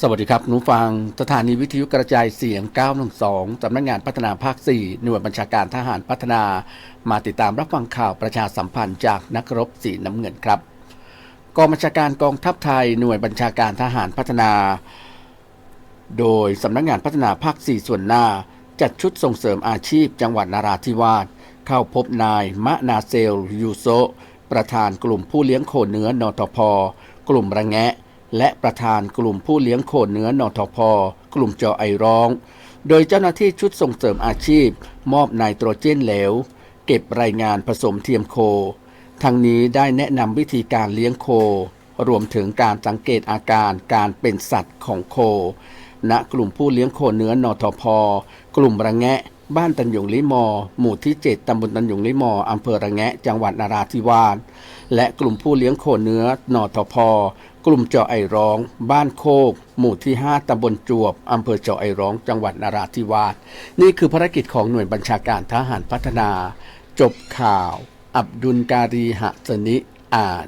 สวัสดีครับหนูฟังสถานีวิทยุกระจายเสียง 912 สำนักงานพัฒนาภาค 4 หน่วยบัญชาการทหารพัฒนา มาติดตามรับฟังข่าวประชาสัมพันธ์จากนักรบสีน้ำเงินครับ กองบัญชาการกองทัพไทย หน่วยบัญชาการทหารพัฒนา โดยสำนักงานพัฒนาภาค 4 ส่วนหน้า จัดชุดส่งเสริมอาชีพจังหวัดนาราธิวาส เข้าพบนายมะนาเซลยูโซประธานกลุ่มผู้เลี้ยงโคเนื้อนทพ กลุ่มระแงะ และประธานกลุ่มผู้เลี้ยงโคเนื้อนทพกลุ่มจอไอร้อง โดยเจ้าหน้าที่ชุดส่งเสริมอาชีพ มอบไนโตรเจนเหลว เก็บรายงานผสมเทียมโค ทั้งนี้ได้แนะนำวิธีการเลี้ยงโค รวมถึงการสังเกตอาการการเป็นสัตว์ของโค ณกลุ่มผู้เลี้ยงโคเนื้อนทพกลุ่มระแงะ บ้านตันหยงลิมอ หมู่ที่ 7 ตำบลตันหยงลิมอ อำเภอระแงะ จังหวัดนาราธิวาส และกลุ่มผู้เลี้ยงโคเนื้อนอทพกลุ่มเจาะไอร้อง บ้านโคก หมู่ที่ 5ตำบลจวบ อำเภอเจาะไอร้อง จังหวัดนาราธิวาส นี่คือภารกิจของหน่วยบัญชาการทหารพัฒนา จบข่าว อับดุลการีหะสนิ อ่าน